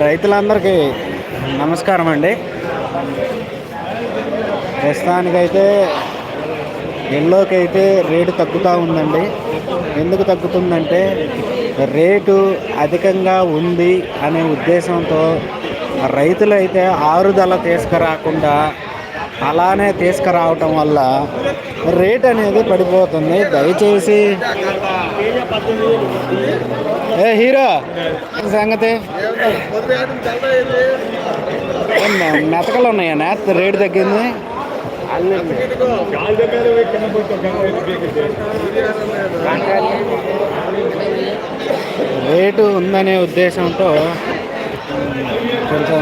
రైతులందరికీ నమస్కారం అండి. ప్రస్తుతానికైతే ఎల్లోకి అయితే రేటు తగ్గుతూ ఉందండి. ఎందుకు తగ్గుతుందంటే రేటు అధికంగా ఉంది అనే ఉద్దేశంతో రైతులు అయితే ఆరుదల తీసుకురాకుండా అలానే తీసుకురావటం వల్ల రేట్ అనేది పడిపోతుంది. దయచేసి ఏ హీరో? సంగతి? మెతకలు ఉన్నాయా? నేత రేటు తగ్గింది. రేటు ఉందనే ఉద్దేశంతో కొంచెం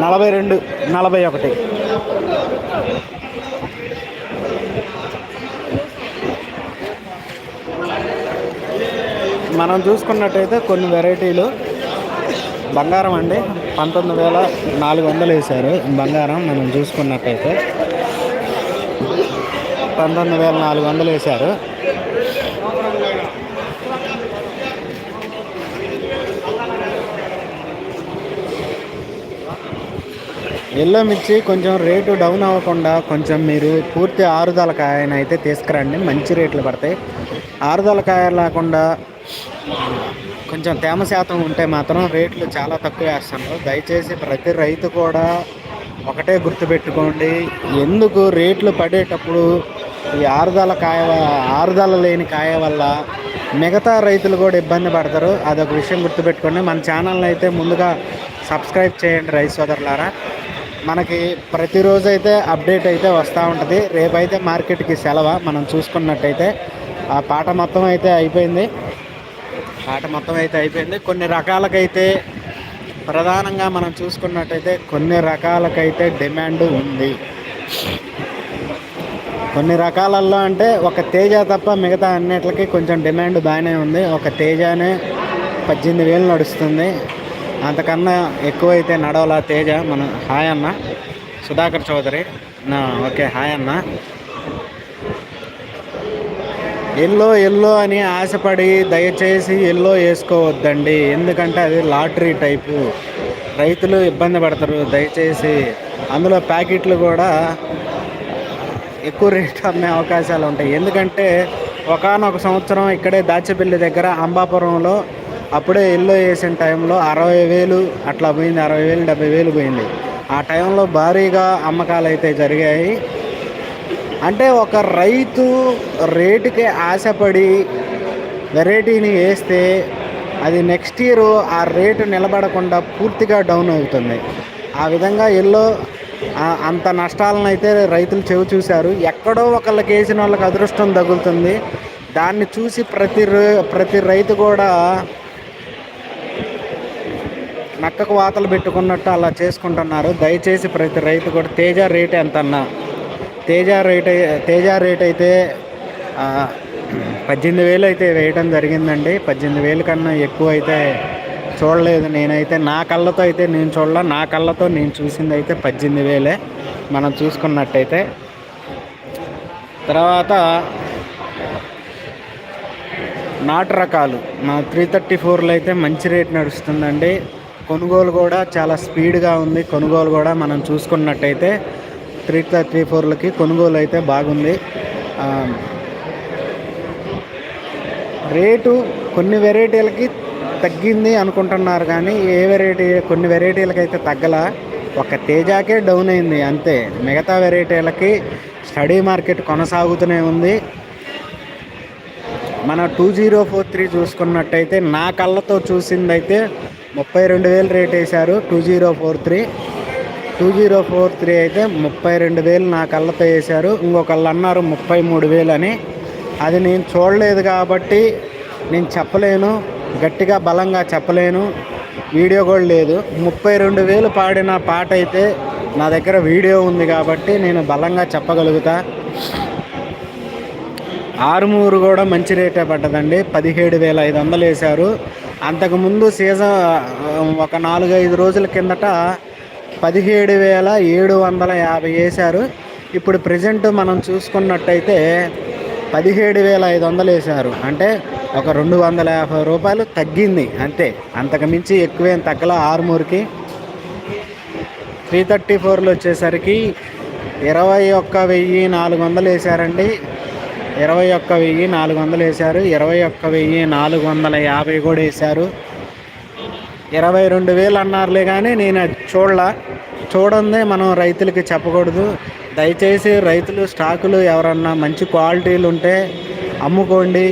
నలభై రెండు నలభై ఒకటి. మనం చూసుకున్నట్టయితే కొన్ని వెరైటీలు. బంగారం అండి. పంతొమ్మిది వేల నాలుగు వందలు వేశారు. బంగారం మనం చూసుకున్నట్టయితే. పంతొమ్మిది వేల నాలుగు వందలు వేశారు. ఎల్లో మిర్చి కొంచెం రేటు డౌన్ అవ్వకుండా కొంచెం మీరు పూర్తి ఆరుదల కాయనైతే తీసుకురండి. మంచి రేట్లు పడతాయి. ఆరుదల కాయ లేకుండా కొంచెం తేమ శాతం ఉంటే మాత్రం రేట్లు చాలా తక్కువ వేస్తున్నారు. దయచేసి ప్రతి రైతు కూడా ఒకటే గుర్తుపెట్టుకోండి. ఎందుకు రేట్లు పడేటప్పుడు ఈ ఆరుదల కాయ ఆరుదల లేని కాయ వల్ల మిగతా రైతులు కూడా ఇబ్బంది పడతారు. అదొక విషయం గుర్తుపెట్టుకోండి. మన ఛానల్ని అయితే ముందుగా సబ్స్క్రైబ్ చేయండి రైతు సోదరులారా. మనకి ప్రతిరోజు అయితే అప్డేట్ అయితే వస్తూ ఉంటుంది. రేపైతే మార్కెట్కి సెలవు మనం చూసుకున్నట్టయితే. ఆ పాట మొత్తం అయితే అయిపోయింది. ఆట మొత్తం అయితే అయిపోయింది. కొన్ని రకాలకైతే ప్రధానంగా మనం చూసుకున్నట్టయితే కొన్ని రకాలకైతే డిమాండ్ ఉంది. కొన్ని రకాలల్లో అంటే ఒక తేజ తప్ప మిగతా అన్నిటికి కొంచెం డిమాండ్ బాగానే ఉంది. ఒక తేజానే పద్దెనిమిది వేలు నడుస్తుంది. అంతకన్నా ఎక్కువైతే నడవలా తేజ. మన హాయ్ అన్న. సుధాకర్ చౌదరి. నా ఓకే హాయ్ అన్న. ఎల్లో ఎల్లో అని ఆశపడి దయచేసి ఎల్లో వేసుకోవద్దండి. ఎందుకంటే అది లాటరీ టైపు. రైతులు ఇబ్బంది పడతారు. దయచేసి అందులో ప్యాకెట్లు కూడా ఎక్కువ రేట్ అమ్మే అవకాశాలు ఉంటాయి. ఎందుకంటే ఒకనొక సంవత్సరం ఇక్కడే దాచిపల్లి దగ్గర అంబాపురంలో అప్పుడే ఎల్లో వేసిన టైంలో అరవై వేలు అట్లా పోయింది. అరవై వేలు డెబ్బై వేలు పోయింది. ఆ టైంలో భారీగా అమ్మకాలు అయితే జరిగాయి. అంటే ఒక రైతు రేటుకి ఆశపడి వెరైటీని వేస్తే అది నెక్స్ట్ ఇయర్ ఆ రేటు నిలబడకుండా పూర్తిగా డౌన్ అవుతుంది. ఆ విధంగా ఎల్లో అంత నష్టాలను అయితే రైతులు చెవి చూశారు. ఎక్కడో ఒకళ్ళకి వేసిన వాళ్ళకి అదృష్టం తగులుతుంది. దాన్ని చూసి ప్రతి ప్రతి రైతు కూడా నక్కకు వాతలు పెట్టుకున్నట్టు అలా చేసుకుంటున్నారు. దయచేసి ప్రతి రైతు కూడా తేజ రేట్ ఎంత అన్నా తేజ రేట్ తేజ రేట్ అయితే పద్దెనిమిది వేలు అయితే వేయటం జరిగిందండి. పద్దెనిమిది వేలు కన్నా ఎక్కువ అయితే చూడలేదు. నేనైతే నా కళ్ళతో అయితే నేను చూడలే. నా కళ్ళతో నేను చూసింది అయితే పద్దెనిమిది వేలే. మనం చూసుకున్నట్టయితే. తర్వాత నాటు రకాలు. నా త్రీ థర్టీ ఫోర్లో అయితే మంచి రేట్ నడుస్తుందండి. కొనుగోలు కూడా చాలా స్పీడ్గా ఉంది. కొనుగోలు కూడా మనం చూసుకున్నట్టయితే త్రీ థర్టీ ఫోర్లకి కొనుగోలు అయితే బాగుంది. రేటు కొన్ని వెరైటీలకి తగ్గింది అనుకుంటున్నారు కానీ ఏ వెరైటీ కొన్ని వెరైటీలకి అయితే తగ్గల. ఒక తేజాకే డౌన్ అయింది అంతే. మిగతా వెరైటీలకి స్టడీ మార్కెట్ కొనసాగుతూనే ఉంది. మన టూ జీరో ఫోర్ త్రీ చూసుకున్నట్టయితే నా కళ్ళతో చూసిందైతే ముప్పై రెండు వేలు రేట్ వేశారు two zero four three. Two zero four three అయితే ముప్పై రెండు వేలు నా కళ్ళతో వేశారు. ఇంకొకళ్ళు అన్నారు ముప్పై మూడు వేలు అని. అది నేను చూడలేదు కాబట్టి నేను చెప్పలేను. గట్టిగా బలంగా చెప్పలేను. వీడియో కూడా లేదు. ముప్పై రెండు వేలు పాడిన పాట అయితే నా దగ్గర వీడియో ఉంది కాబట్టి నేను బలంగా చెప్పగలుగుతా. ఆరుమూరు కూడా మంచి రేటే పడ్డదండి. పదిహేడు వేల ఐదు వందలు వేశారు. అంతకుముందు సీజన్ ఒక నాలుగైదు రోజుల కిందట పదిహేడు వేల ఏడు వందల యాభై వేశారు. ఇప్పుడు ప్రజెంట్ మనం చూసుకున్నట్టయితే పదిహేడు వేల ఐదు వందలు వేశారు. అంటే ఒక రెండు వందల యాభై రూపాయలు తగ్గింది. అంతే. అంతకుమించి ఎక్కువేం తగ్గల ఆరుమూరుకి. త్రీ థర్టీ ఫోర్లో వచ్చేసరికి ఇరవై ఒక్క వెయ్యి నాలుగు వందలు వేశారండి. ఇరవై ఒక్క వెయ్యి నాలుగు వందలు వేశారు. ఇరవై ఒక్క వెయ్యి నాలుగు వందల యాభై కూడా వేశారు. ఇరవై రెండు వేలు అన్నారులే కానీ నేను అది చూడలా. చూడందే మనం రైతులకి చెప్పకూడదు. దయచేసి రైతులు స్టాకులు ఎవరన్నా మంచి క్వాలిటీలు ఉంటే అమ్ముకోండి.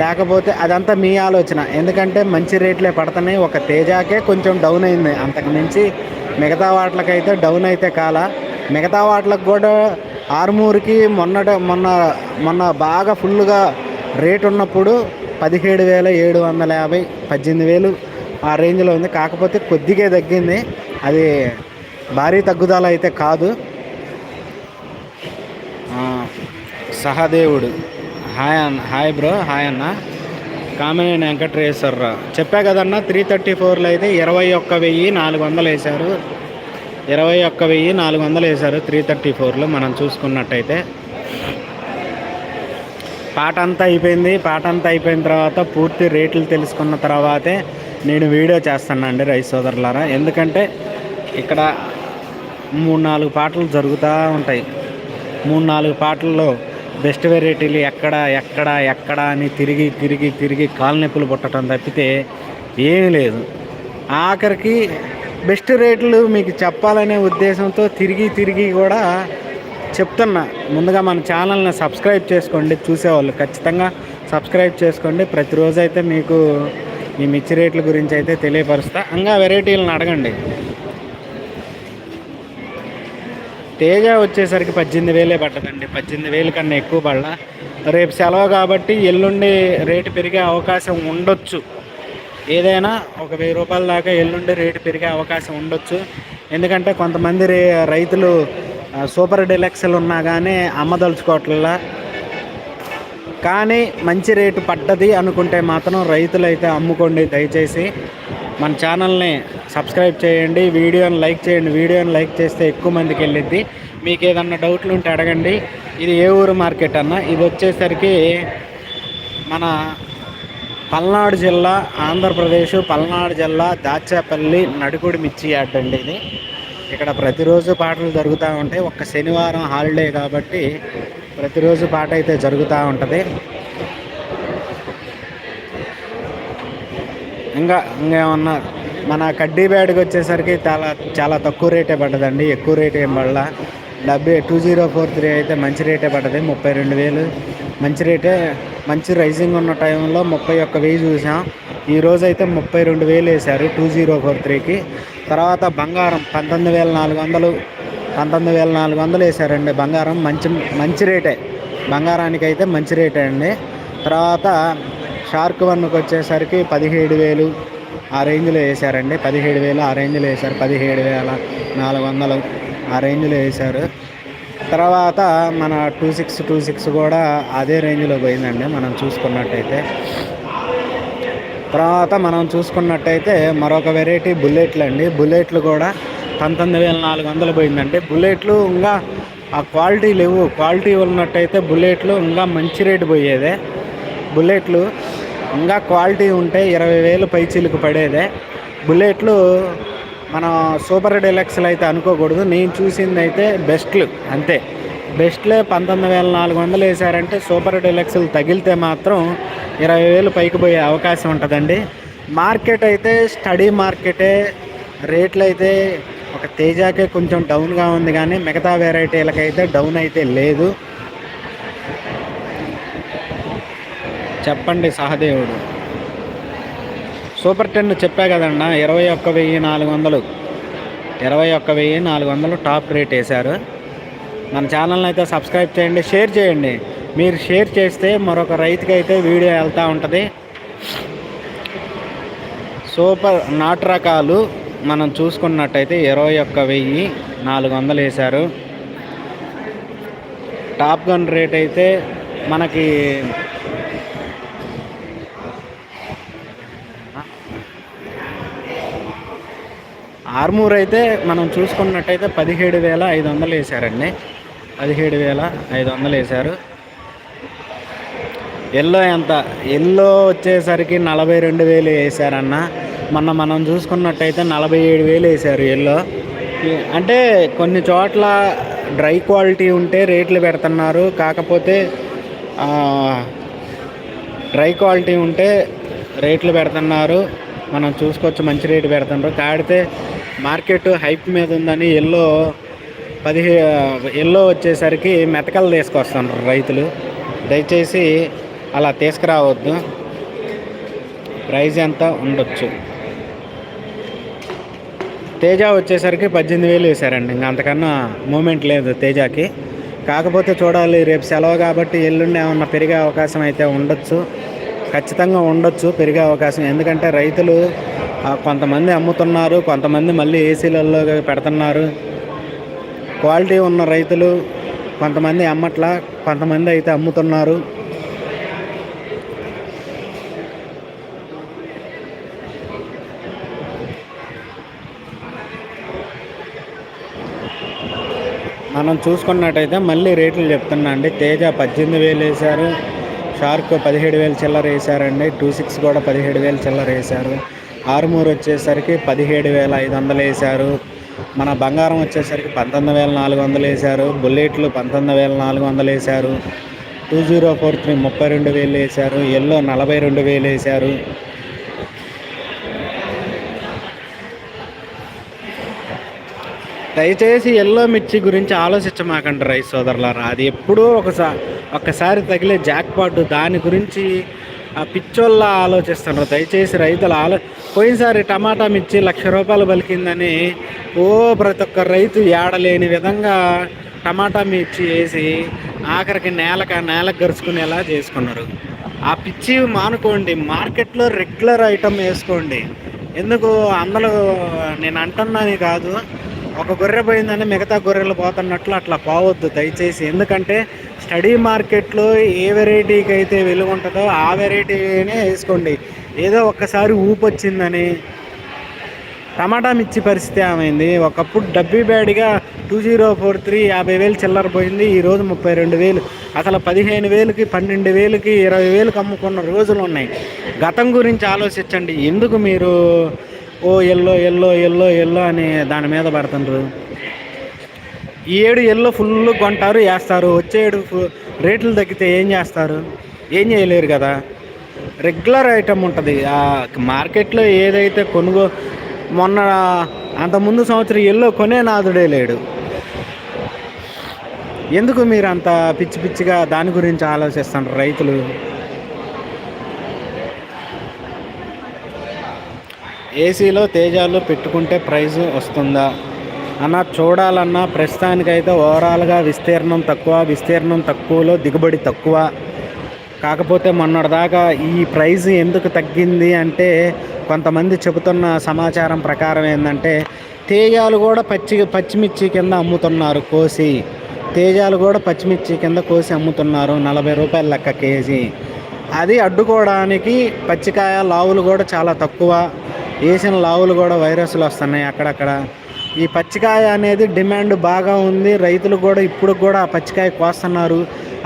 లేకపోతే అదంతా మీ ఆలోచన. ఎందుకంటే మంచి రేట్లే పడుతున్నాయి. ఒక తేజాకే కొంచెం డౌన్ అయింది. అంతకు మించి మిగతా వాటికైతే డౌన్ అయితే కాల. మిగతా వాటికి కూడా ఆరుమూరుకి మొన్నట మొన్న మొన్న బాగా ఫుల్గా రేట్ ఉన్నప్పుడు పదిహేడు వేల ఏడు వందల యాభై పద్దెనిమిది వేలు ఆ రేంజ్లో ఉంది. కాకపోతే కొద్దిగా తగ్గింది. అది భారీ తగ్గుదల అయితే కాదు. సహదేవుడు. హాయ్ అన్న హాయ్ బ్రో హాయ్ అన్న. కామినేని వెంకటేశ్వరరావు. చెప్పా కదన్న త్రీ థర్టీ ఫోర్లో అయితే ఇరవై ఒక్క వెయ్యి నాలుగు వందలు వేశారు. ఇరవై ఒక్క వెయ్యి నాలుగు వందలు వేశారు త్రీ థర్టీ ఫోర్లో మనం చూసుకున్నట్టయితే. పాట అంతా అయిపోయింది. పాట అంతా అయిపోయిన తర్వాత పూర్తి రేట్లు తెలుసుకున్న తర్వాతే నేను వీడియో చేస్తానండి రైతు సోదరులారా. ఎందుకంటే ఇక్కడ మూడు నాలుగు పాటలు జరుగుతూ ఉంటాయి. మూడు నాలుగు పాటల్లో బెస్ట్ వెరైటీలు ఎక్కడ ఎక్కడ ఎక్కడ అని తిరిగి తిరిగి తిరిగి కాలు నొప్పులు పుట్టడం తప్పితే ఏమీ లేదు. ఆఖరికి బెస్ట్ రేట్లు మీకు చెప్పాలనే ఉద్దేశంతో తిరిగి తిరిగి కూడా చెప్తున్నా. ముందుగా మన ఛానల్ని సబ్స్క్రైబ్ చేసుకోండి చూసేవాళ్ళు ఖచ్చితంగా సబ్స్క్రైబ్ చేసుకోండి. ప్రతిరోజు అయితే మీకు ఈ మిర్చి రేట్ల గురించి అయితే తెలియపరుస్తా. ఇంకా వెరైటీలను అడగండి. తేజ వచ్చేసరికి పద్దెనిమిది వేలే పడ్డదండి. పద్దెనిమిది వేలు కన్నా ఎక్కువ పడలా. రేపు సెలవు కాబట్టి ఎల్లుండి రేటు పెరిగే అవకాశం ఉండొచ్చు. ఏదైనా ఒక వెయ్యి రూపాయల దాకా ఎల్లుండి రేటు పెరిగే అవకాశం ఉండొచ్చు. ఎందుకంటే కొంతమంది రైతులు సూపర్ డిలక్స్లు ఉన్నా కానీ అమ్మదలుచుకోవట్లా. కానీ మంచి రేటు పడ్డది అనుకుంటే మాత్రం రైతులు అయితే అమ్ముకోండి దయచేసి. మన ఛానల్ని సబ్స్క్రైబ్ చేయండి వీడియోని లైక్ చేయండి వీడియోని లైక్ చేస్తే ఎక్కువ మందికి వెళ్ళిద్ది. మీకు ఏదన్నా డౌట్లు ఉంటే అడగండి. ఇది ఏ ఊరు మార్కెట్ అన్న? ఇది వచ్చేసరికి మన పల్నాడు జిల్లా ఆంధ్రప్రదేశ్ పల్నాడు జిల్లా దాచేపల్లి నడుకుడి మిర్చి యార్డ్ అండి ఇది. ఇక్కడ ప్రతిరోజు పాటలు జరుగుతూ ఉంటాయి. ఒక్క శనివారం హాలిడే కాబట్టి ప్రతిరోజు పాట అయితే జరుగుతూ ఉంటుంది. ఇంకా ఇంకేమన్నా మన కడ్డీ బ్యాడ్కి వచ్చేసరికి చాలా చాలా తక్కువ రేటే పడ్డదండి. ఎక్కువ రేట్ ఏం పడలా. డెబ్బై టూ జీరో ఫోర్ త్రీ అయితే మంచి రేటే పడ్డది. ముప్పై రెండు వేలు. మంచి రేటే మంచి రైజింగ్ ఉన్న టైంలో ముప్పై ఒక్క వెయ్యి చూసాం. ఈ రోజు అయితే ముప్పై రెండు వేలు వేశారు టూ జీరో ఫోర్ త్రీకి. తర్వాత బంగారం పంతొమ్మిది వేల నాలుగు వందలు పంతొమ్మిది వేల నాలుగు వందలు వేశారండి బంగారం. మంచి మంచి రేటే. బంగారానికి అయితే మంచి రేటే అండి. తర్వాత షార్క్ వన్కి వచ్చేసరికి పదిహేడు వేలు ఆ రేంజ్లో వేశారండి. పదిహేడు వేలు ఆ రేంజ్లో వేశారు. పదిహేడు వేల నాలుగు వందలు ఆ రేంజ్లో వేశారు. తర్వాత మన టూ సిక్స్ టూ సిక్స్ కూడా అదే రేంజ్లో పోయిందండి మనం చూసుకున్నట్టయితే. తర్వాత మనం చూసుకున్నట్టయితే మరొక వెరైటీ బుల్లెట్లు అండి బుల్లెట్లు కూడా పంతొమ్మిది వేల నాలుగు వందలు పోయిందండి బుల్లెట్లు ఇంకా ఆ క్వాలిటీ లేవు. క్వాలిటీ ఉన్నట్టయితే బుల్లెట్లు ఇంకా మంచి రేటు పోయేదే. బుల్లెట్లు ఇంకా క్వాలిటీ ఉంటే ఇరవై వేలు పైచీలకు పడేదే. బుల్లెట్లు మనం సూపర్ డెలక్స్లు అయితే అనుకోకూడదు. నేను చూసింది అయితే బెస్ట్లు అంతే. బెస్ట్లే పంతొమ్మిది వేల నాలుగు వందలు వేసారంటే సూపర్ డెలక్స్లు తగిలితే మాత్రం ఇరవై వేలు పైకి పోయే అవకాశం ఉంటుందండి. మార్కెట్ అయితే స్టడీ మార్కెటే రేట్లు అయితే ఒక తేజాకే కొంచెం డౌన్గా ఉంది కానీ మిగతా వెరైటీలకైతే డౌన్ అయితే లేదు. చెప్పండి సహదేవుడు. సూపర్ టెన్ చెప్పా కదన్నా ఇరవై ఒక్క వెయ్యి నాలుగు వందలు. ఇరవై ఒక్క వెయ్యి నాలుగు వందలు టాప్ రేట్ వేశారు. మన ఛానల్ని అయితే సబ్స్క్రైబ్ చేయండి షేర్ చేయండి. మీరు షేర్ చేస్తే మరొక రైతుకి అయితే వీడియో వెళ్తూ ఉంటుంది. సూపర్ నాటు రకాలు మనం చూసుకున్నట్టయితే ఇరవై ఒక్క వెయ్యి నాలుగు వందలు వేశారు. టాప్ గన్ రేట్ అయితే మనకి ఆర్మూర్ అయితే మనం చూసుకున్నట్టయితే పదిహేడు వేల ఐదు వందలు వేశారండి. పదిహేడు వేల ఐదు వందలు వేశారు. ఎల్లో ఎంత? ఎల్లో వచ్చేసరికి నలభై రెండు వేలు వేశారన్నా. మొన్న మనం చూసుకున్నట్టయితే నలభై ఏడు వేలు వేశారు ఎల్లో అంటే కొన్ని చోట్ల డ్రై క్వాలిటీ ఉంటే రేట్లు పెడుతున్నారు. కాకపోతే డ్రై క్వాలిటీ ఉంటే రేట్లు పెడుతున్నారు. మనం చూసుకోవచ్చు మంచి రేటు పెడుతున్నారు. కాడితే మార్కెట్ హైప్ మీద ఉందని ఎల్లో పదిహే ఎల్లో వచ్చేసరికి మెతకలు తీసుకొస్తున్నారు రైతులు. దయచేసి అలా తీసుకురావద్దు. ప్రైజ్ ఎంత ఉండొచ్చు? తేజ వచ్చేసరికి పద్దెనిమిది వేలు వేశారండి. ఇంకా అంతకన్నా మూమెంట్ లేదు తేజాకి. కాకపోతే చూడాలి రేపు సెలవు కాబట్టి ఎల్లుండి ఏమన్నా పెరిగే అవకాశం అయితే ఉండొచ్చు. ఖచ్చితంగా ఉండొచ్చు పెరిగే అవకాశం. ఎందుకంటే రైతులు కొంతమంది అమ్ముతున్నారు కొంతమంది మళ్ళీ ఏసీలలో పెడుతున్నారు. క్వాలిటీ ఉన్న రైతులు కొంతమంది అమ్మట్లా కొంతమంది అయితే అమ్ముతున్నారు. మనం చూసుకున్నట్టయితే మళ్ళీ రేట్లు చెప్తున్నా అండి. తేజ పద్దెనిమిది వేలు వేశారు. షార్క్ పదిహేడు వేలు చిల్లర వేశారండి. టూ సిక్స్ కూడా పదిహేడు వేలు చిల్లర వేశారు. ఆరుమూరు వచ్చేసరికి పదిహేడు వేల ఐదు వందలు వేశారు. మన బంగారం వచ్చేసరికి పంతొమ్మిది వేల నాలుగు వందలు వేశారు. బుల్లెట్లు పంతొమ్మిది వేల నాలుగు వందలు వేశారు. టూ జీరో ఫోర్ త్రీ ముప్పై రెండు వేలు వేశారు. ఎల్లో నలభై రెండు వేలు వేశారు. దయచేసి ఎల్లో మిర్చి గురించి ఆలోచించమాకండి రైస్ సోదరులారా. అది ఎప్పుడూ ఒకసారి ఒక్కసారి తగిలే జాక్పాట్. దాని గురించి ఆ పిచ్చోళ్ళ ఆలోచిస్తున్నారు. దయచేసి రైతులు ఆలో పోయినసారి టమాటా మిర్చి లక్ష రూపాయలు పలికిందని ఓ ప్రతి ఒక్క రైతు ఏడలేని విధంగా టమాటా మిర్చి వేసి ఆఖరికి నేలక నేలకు గరుచుకునేలా చేసుకున్నారు. ఆ పిచ్చి మానుకోండి. మార్కెట్లో రెగ్యులర్ ఐటమ్ వేసుకోండి. ఎందుకు అందులో నేను అంటున్నాను కాదు. ఒక గొర్రె పోయిందని మిగతా గొర్రెలు పోతున్నట్లు అట్లా పోవద్దు దయచేసి. ఎందుకంటే స్టడీ మార్కెట్లో ఏ వెరైటీకి అయితే విలువ ఉంటుందో ఆ వెరైటీనే వేసుకోండి. ఏదో ఒక్కసారి ఊపు వచ్చిందని. టమాటా మిర్చి పరిస్థితి ఏమైంది? ఒకప్పుడు డబ్బీ బ్యాడ్గా టూ జీరో ఫోర్ త్రీ యాభై వేలు చిల్లర పోయింది ఈరోజు ముప్పై రెండు వేలు. అసలు పదిహేను వేలకి పన్నెండు వేలకి ఇరవై వేలకు అమ్ముకున్న రోజులు ఉన్నాయి. గతం గురించి ఆలోచించండి. ఎందుకు మీరు ఓ ఎల్లో ఎల్లో ఎల్లో ఎల్లో అని దాని మీద పడుతుండ్రు. ఈ ఏడు ఎల్లో ఫుల్ కొంటారు వేస్తారు. వచ్చే ఏడు ఫు- రేట్లు తగ్గితే ఏం చేస్తారు? ఏం చేయలేరు కదా. రెగ్యులర్ ఐటమ్ ఉంటుంది. ఆ మార్కెట్లో ఏదైతే కొనుగో మొన్న అంత ముందు సంవత్సరం ఎల్లో కొనే నాదుడే లేడు. ఎందుకు మీరు అంత పిచ్చి పిచ్చిగా దాని గురించి ఆలోచిస్తున్నారు రైతులు? ఏసీలో తేజాలు పెట్టుకుంటే ప్రైజ్ వస్తుందా? అన్న చూడాలన్నా ప్రస్తుతానికైతే ఓవరాల్గా విస్తీర్ణం తక్కువ విస్తీర్ణం తక్కువలో దిగుబడి తక్కువ. కాకపోతే మొన్నటిదాకా ఈ ప్రైజ్ ఎందుకు తగ్గింది అంటే కొంతమంది చెబుతున్న సమాచారం ప్రకారం ఏంటంటే తేజాలు కూడా పచ్చి పచ్చిమిర్చి కింద అమ్ముతున్నారు కోసి. తేజాలు కూడా పచ్చిమిర్చి కింద కోసి అమ్ముతున్నారు నలభై రూపాయల లెక్క కేజీ. అది అడ్డుకోవడానికి పచ్చికాయ లావులు కూడా చాలా తక్కువ. వేసిన లావులు కూడా వైరస్లు వస్తున్నాయి అక్కడక్కడ. ఈ పచ్చికాయ అనేది డిమాండ్ బాగా ఉంది. రైతులు కూడా ఇప్పుడు కూడా ఆ పచ్చికాయ కోస్తున్నారు.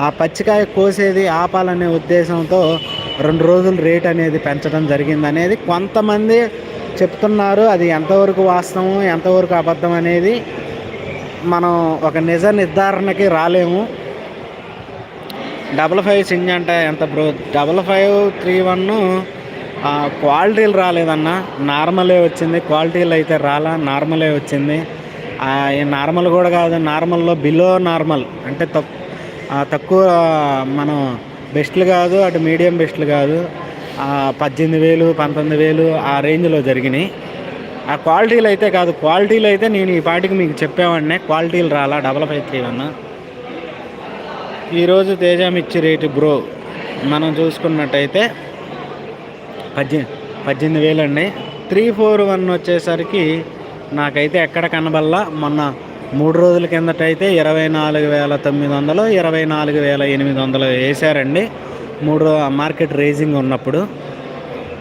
ఆ పచ్చికాయ కోసేది ఆపాలనే ఉద్దేశంతో రెండు రోజులు రేట్ అనేది పెంచడం జరిగింది అనేది కొంతమంది చెప్తున్నారు. అది ఎంతవరకు వాస్తవం ఎంతవరకు అబద్ధం అనేది మనం ఒక నిజ నిర్ధారణకి రాలేము. డబల్ ఫైవ్ సింజ్ అంటే ఎంత bro? Double five three one క్వాలిటీలు రాలేదన్న నార్మలే వచ్చింది. క్వాలిటీలు అయితే రాలా నార్మలే వచ్చింది. నార్మల్ కూడా కాదు నార్మల్లో బిలో నార్మల్ అంటే తక్ తక్కువ మనం బెస్ట్లు కాదు అటు మీడియం బెస్ట్లు కాదు. పద్దెనిమిది వేలు పంతొమ్మిది వేలు ఆ రేంజ్లో జరిగినాయి. ఆ క్వాలిటీలు అయితే కాదు. క్వాలిటీలు అయితే నేను ఈ పాటికి మీకు చెప్పేవాడినే. క్వాలిటీలు రాలా డబల్ ఫైవ్ త్రీ వన్ ఈరోజు తేజ మిర్చి రేటు బ్రో మనం చూసుకున్నట్టయితే పద్దె పద్దెనిమిది వేలు అండి. త్రీ ఫోర్ వన్ వచ్చేసరికి నాకైతే ఎక్కడ కనబల్లా మొన్న మూడు రోజుల కిందట అయితే ఇరవై నాలుగు వేల తొమ్మిది వందలు ఇరవై నాలుగు వేల ఎనిమిది వందలు వేశారండి. మూడు మార్కెట్ రేజింగ్ ఉన్నప్పుడు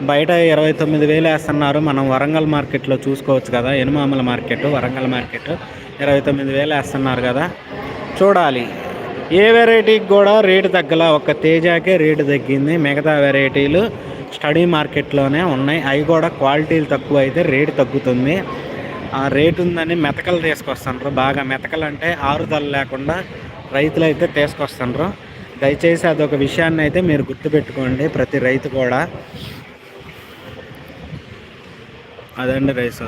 బయట ఇరవై తొమ్మిది వేలు వేస్తున్నారు. మనం వరంగల్ మార్కెట్లో చూసుకోవచ్చు కదా ఎనుమామల మార్కెట్ వరంగల్ మార్కెట్ ఇరవై తొమ్మిది వేలు వేస్తున్నారు కదా. చూడాలి. ఏ వెరైటీకి కూడా రేటు తగ్గల. ఒక్క తేజాకే రేటు తగ్గింది. మిగతా వెరైటీలు స్టడీ మార్కెట్లోనే ఉన్నాయి. అవి కూడా క్వాలిటీలు తక్కువ అయితే రేటు తగ్గుతుంది. ఆ రేటు ఉందని మెతకలు తీసుకొస్తుండ్రు. బాగా మెతకలు అంటే ఆరుదల లేకుండా రైతులు అయితే తీసుకొస్తుండ్రు. దయచేసి అదొక విషయాన్ని అయితే మీరు గుర్తుపెట్టుకోండి. ప్రతి రైతు కూడా. అదండి రైస్.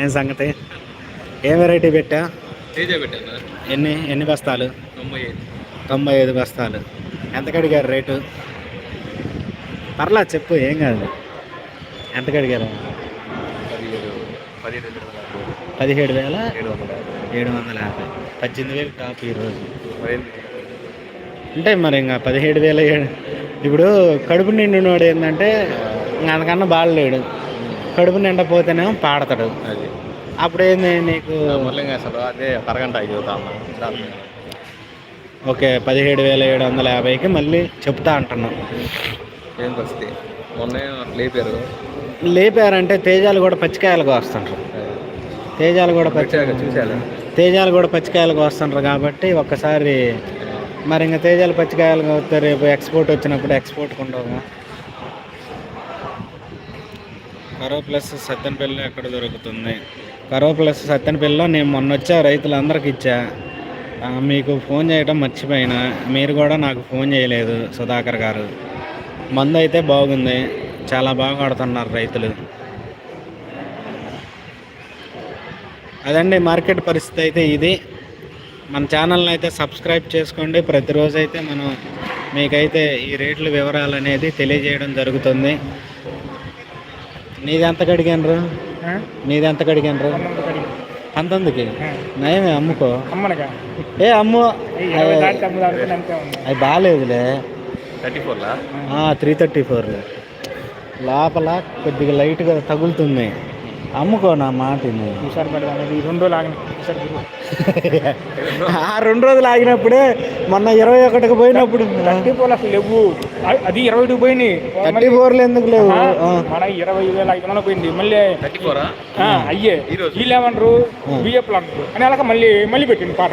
ఏం సంగతి? ఏం వెరైటీ పెట్టా? ఎన్ని ఎన్ని బస్తాలు? తొంభై ఐదు. బస్తాలు. ఎంత కడిగారు రేటు? పర్లా చెప్పు ఏం కాదు. ఎంత కడిగారు? పదిహేడు వేల ఏడు వందల యాభై. పద్దెనిమిది వేలు టాప్ ఈరోజు అంటే మరి ఇంకా పదిహేడు వేల ఏడు. ఇప్పుడు కడుపు నిండినోడు ఏంటంటే ఇంకా అంతకన్నా బాగలేడు కడుపు నిండపోతేనేమో పాడతాడు. అది. అప్పుడు ఏంది నీకు? అసలు అదే అరగంట ఓకే పదిహేడు వేల ఏడు వందల యాభైకి మళ్ళీ చెప్తా అంటున్నాం. ఏం పరిస్థితి? మొన్న లేపారు. లేపారంటే తేజాలు కూడా పచ్చికాయలకు వస్తుంటారు తేజాలు కూడా పచ్చి వచ్చాక చూశాను తేజాలు కూడా పచ్చికాయలకు వస్తుంటారు కాబట్టి ఒక్కసారి మరి ఇంకా తేజాలు పచ్చికాయలకు వస్తే రేపు ఎక్స్పోర్ట్ వచ్చినప్పుడు ఎక్స్పోర్ట్కి ఉండవు కరో ప్లస్ సత్తెనపల్లి ఎక్కడ దొరుకుతుంది? కరో ప్లస్ సత్తెనపల్లిలో నేను మొన్న వచ్చా రైతులందరికి ఇచ్చా. మీకు ఫోన్ చేయడం మర్చిపోయినా. మీరు కూడా నాకు ఫోన్ చేయలేదు సుధాకర్ గారు. మందు అయితే బాగుంది. చాలా బాగా ఆడుతున్నారు రైతులు. అదండి మార్కెట్ పరిస్థితి అయితే ఇది. మన ఛానల్ని అయితే సబ్స్క్రైబ్ చేసుకోండి. ప్రతిరోజు అయితే మనం మీకైతే ఈ రేట్ల వివరాలు అనేది తెలియజేయడం జరుగుతుంది. నీది ఎంత కడిగానరు? నీది ఎంత కడిగానరు? పంతొమ్మిదికి? నయమే అమ్ముకో. ఏ అమ్ము. అది బాగాలేదులే. థర్టీ ఫోర్లా? Three thirty four. లోపల కొద్దిగా లైట్గా తగులుతుంది అమ్ముకో నా మాట రెండు రోజులు. ఆ రెండు రోజులు ఆగినప్పుడే మొన్న ఇరవై ఒకటికి పోయినప్పుడు థర్టీ ఫోర్లు అసలు లేవు. అది ఇరవై టూ పోయినాయి థర్టీ ఫోర్లు ఎందుకు లేవు. మన ఇరవై వేల ఐదు వందలు పోయింది. మళ్ళీ థర్టీ ఫోరా? అయ్యే. వీళ్ళు ఏమంటారు? బియ్యప్లు అంటారు అని అలాగ మళ్ళీ మళ్ళీ పెట్టింది పాట.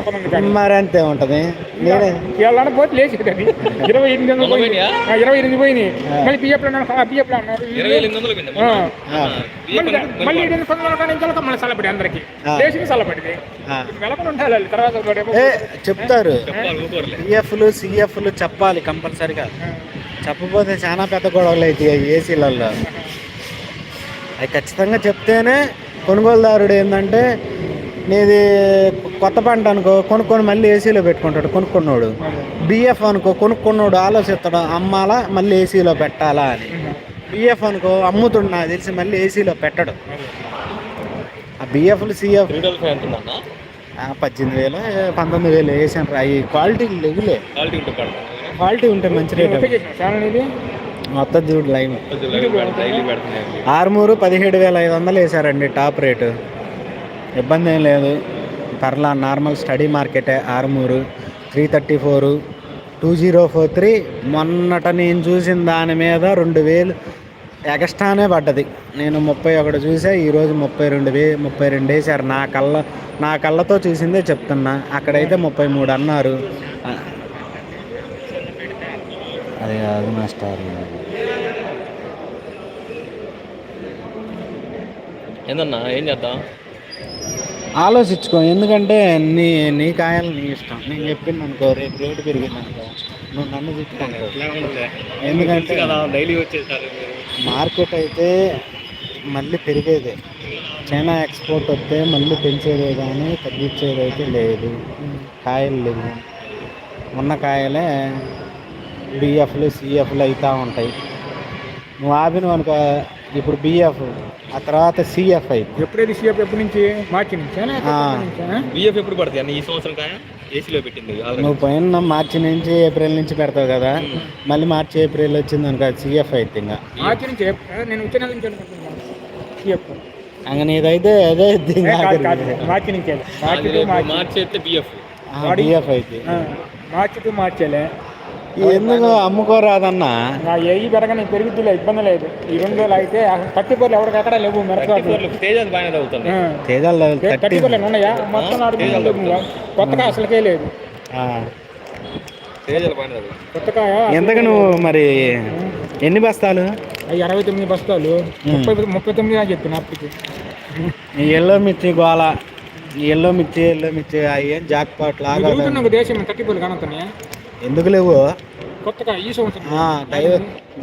మరి అంతే ఉంటది. నేనే వీళ్ళని పోతే లేచేది అది. ఇరవై ఎనిమిది వందలు? ఆ, ఇరవై ఎనిమిది పోయినాయి మళ్ళీ బియ్యప్లు అన్నారు పోయింది. ఆ, మళ్ళీ మళ్ళీ ఎనిమిది వందల మళ్ళీ చల్లబడి అందరికి. దేశం చల్లబడింది ఆ. వెలకొని ఉండాలి. తర్వాత చెప్తారు. పిఎఫ్లు సిఎఫ్లు చెప్పాలి కంపల్సరిగా. చెప్పకపోతే చాలా పెద్ద గొడవలు అవుతాయి ఏసీలలో అవి ఖచ్చితంగా చెప్తేనే కొనుగోలుదారుడు ఏంటంటే నీది కొత్త పంట అనుకో కొనుక్కొని మళ్ళీ ఏసీలో పెట్టుకుంటాడు కొనుక్కున్నోడు. బిఎఫ్ అనుకో కొనుక్కున్నోడు ఆలోచిస్తాడు అమ్మాలా మళ్ళీ ఏసీలో పెట్టాలా అని. బిఎఫ్ అనుకో అమ్ముతున్నా తెలిసి మళ్ళీ ఏసీలో పెట్టడు. ఆ బిఎఫ్లు సిఎఫ్ పద్దెనిమిది వేలు పంతొమ్మిది వేలు వేసాను అవి క్వాలిటీ లేవులే. క్వాలిటీ క్వాలిటీ ఉంటే మంచి రేట్ ఛానల్ ఇది మొత్తం చూడు లైన్ ఆరుమూరు పదిహేడు వేల ఐదు వందలు వేసారండి టాప్ రేటు. ఇబ్బంది ఏం లేదు. పర్లా నార్మల్ స్టడీ మార్కెటే Armoor. Three thirty four. Two zero four three. మొన్నట నేను చూసిన దాని మీద రెండు వేలు ఎక్స్ట్రానే పడ్డది. నేను ముప్పై ఒకటి చూసా ఈరోజు ముప్పై రెండు వే ముప్పై రెండు వేసారు నా కళ్ళ నా కళ్ళతో చూసిందే చెప్తున్నా. అక్కడైతే ముప్పై మూడు అన్నారు. అది కాదు నా స్టార్ ఏందన్నా ఏం చేద్దాం? ఆలోచించుకో ఎందుకంటే నీ నీ కాయలు నీ ఇష్టం. నేను చెప్పింది అనుకో రేపు రేటు పెరిగింది అనుకో నువ్వు నన్ను తిట్టుకుంటావు ఎందుకంటే డైలీ వచ్చేసారు మార్కెట్ అయితే మళ్ళీ పెరిగేదే. చైనా ఎక్స్పోర్ట్ వస్తే మళ్ళీ పెంచేదే కానీ తగ్గించేది అయితే లేదు. కాయలు లేవు. ఉన్న కాయలే బిఎఫ్లు సిఎఫ్లు అవుతూ ఉంటాయి. నువ్వు ఆపినవు అనుకో ఇప్పుడు బిఎఫ్ ఆ తర్వాత సిఎఫ్ అయితే ఎప్పుడైతే సీఎఫ్ ఎప్పటి నుంచి? మార్చి? బిఎఫ్ ఎప్పుడు పడుతుంది ఈ సంవత్సరం కాయ? ఏసీలో పెట్టింది. నువ్వు పోయిన మార్చి నుంచి ఏప్రిల్ నుంచి పెడతావు కదా. మళ్ళీ మార్చి ఏప్రిల్ వచ్చింది అనుకో సిఎఫ్ అయితే ఇంకా. మార్చి నుంచి నేను వచ్చే నెల నుంచి అనుకుంటున్నాను. సీఎఫ్ అంగ నీదైతే అదే మార్చి నుంచి మార్చి మార్చి. మార్చి అయితే బిఎఫ్ బిఎఫ్ అయితే మార్చి టు మార్చేలే ఎందుకు అమ్ముకోరాదన్నా? నా ఏఈ పెరగని పెరుగుతులే ఇబ్బంది లేదు. ఈ రెండు రోజులు అయితే థర్టీ ఫోర్లు ఎవరికి ఎక్కడ లేవు మిరపకాయలు తేజ్ అది బాగానే తగ్గుతుంది తేజాలు థర్టీ ఫోర్లు ఉన్నాయా? మొత్తం నాలుగు లేవు. కొత్తగా అసలుకే లేదు. తేజాలు బాగానే తగులుతుంది కొత్త కాయ ఎంతకు నువ్వు మరి ఎన్ని బస్తాలు? అరవై తొమ్మిది బస్తాలు. ముప్పై ముప్పై తొమ్మిది అని చెప్పిన అప్పటికి. ఈ ఎల్లో మిర్చి గోల ఈ ఎల్లో మిర్చి ఎల్లో మిర్చి అవి ఏం జాక్ పాట్ లాగా దేశం తట్టిపోలు కానొస్తున్నాయి ఎందుకు లేవు? కొత్తగా ఈ సంవత్సరం.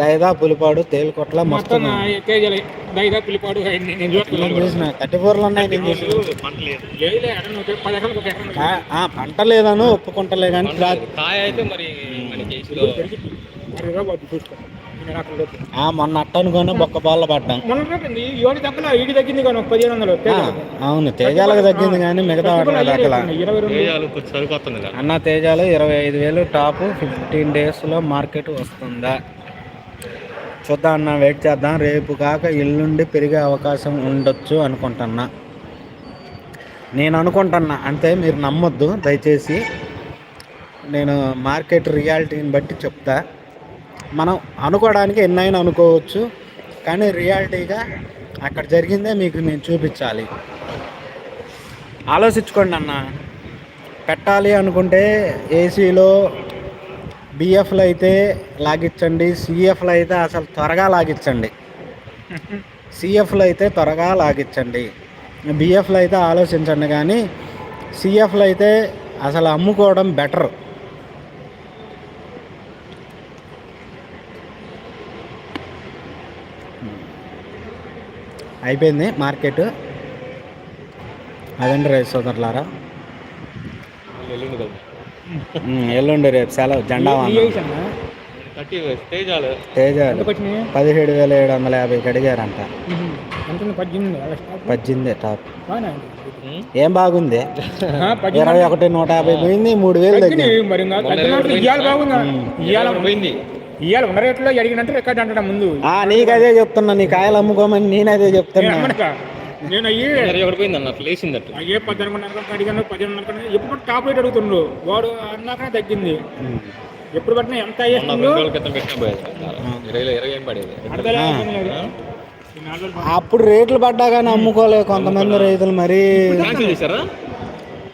దైదా పులిపాడు తేలికొట్ల మొత్తం దైదా పిలిపాడు నేను చూస్తున్నాను చూసిన? థర్టీ ఫోర్లు ఉన్నాయి నేను చూసిన. పంట లేదు. లేదను ఒప్పుకుంటలే కానీ. కాయ అయితే మరి మనకి మొన్న అట్ట అనుకొని బొక్క బాల్ల పడ్డాం. మొన్న రేపింది ఏడు తక్కువ ఈడి తగ్గింది కానీ ఒక పదిహేను వందలు. ఆ, తేజాలు. అవును తేజాలకు తగ్గింది కానీ మిగతా అన్న తేజాలు ఇరవై ఐదు వేలు టాప్ ఫిఫ్టీన్ డేస్లో మార్కెట్ వస్తుందా? చూద్దాం అన్న వెయిట్ చేద్దాం. రేపు కాక ఎల్లుండి పెరిగే అవకాశం ఉండొచ్చు అనుకుంటున్నా. నేను అనుకుంటున్నా అంతే మీరు నమ్మొద్దు. దయచేసి నేను మార్కెట్ రియాలిటీని బట్టి చెప్తా. మనం అనుకోవడానికి ఎన్నైనా అనుకోవచ్చు కానీ రియాలిటీగా అక్కడ జరిగిందే మీకు నేను చూపించాలి. ఆలోచించుకోండి అన్న. పెట్టాలి అనుకుంటే ఏసీలో బిఎఫ్లు అయితే లాగించండి సిఎఫ్లు అయితే అసలు త్వరగా లాగించండి సిఎఫ్లు అయితే త్వరగా లాగించండి బిఎఫ్లు అయితే ఆలోచించండి కానీ సిఎఫ్లు అయితే అసలు అమ్ముకోవడం బెటర్. అయిపోయింది మార్కెట్. అదండి రైస్ సోదరులారా. ఎల్లుండి రేపు సెలవు జెండా తేజాలు. తేజ పదిహేడు వేల ఏడు వందల యాభైకి అడిగారంట. ఎంత ఉంది? పద్దెనిమిది టాప్? ఏం బాగుంది? ఇరవై ఒకటి నూట యాభై పోయింది మూడు వేలు తగ్గింది. ఇవాళ ఉన్న రేట్లో అడిగినట్టు రికార్డ్ అంటాడు ముందు. ఆ నీకు అదే చెప్తున్నా నీ కాయలు అమ్ముకోమని నేను అదే నేను చెప్తున్నా. నేను అయ్యి ఇరవై ఒకటి పోయింది అన్న? అట్లా లేచిందట్టు అయ్యే పద్దెనిమిది అడిగాను పదిహేను ఎప్పుడు టాప్ రేట్ అడుగుతుండ్రు వాడు అన్నాకనే తగ్గింది. ఎప్పుడు పట్టినా ఎంత అప్పుడు రేట్లు పడ్డా కానీ అమ్ముకోలేదు కొంతమంది రైతులు మరీ. క్యాన్సిల్ చేశారా?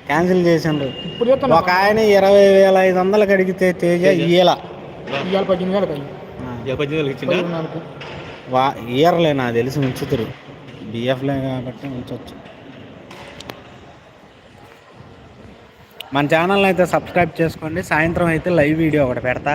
క్యాన్సిల్ చేసిండ్రు. ఇప్పుడు చెప్తాను ఒక ఆయన ఇరవై వేల ఐదు వందలకు అడిగితే తేజ ఇయ్యల ఇవాళ పద్దెనిమిది వేలకు అయ్యి ఇరవై పద్దెనిమిది వేలకు ఇచ్చిందా నాలుగు. వా ఇయర్లే నాకు తెలిసి ఉంచుతురు. బిఎఫ్లే కాబట్టి ఉంచవచ్చు మన ఛానల్ని అయితే సబ్స్క్రైబ్ చేసుకోండి. సాయంత్రం అయితే లైవ్ వీడియో ఒకటి పెడతా.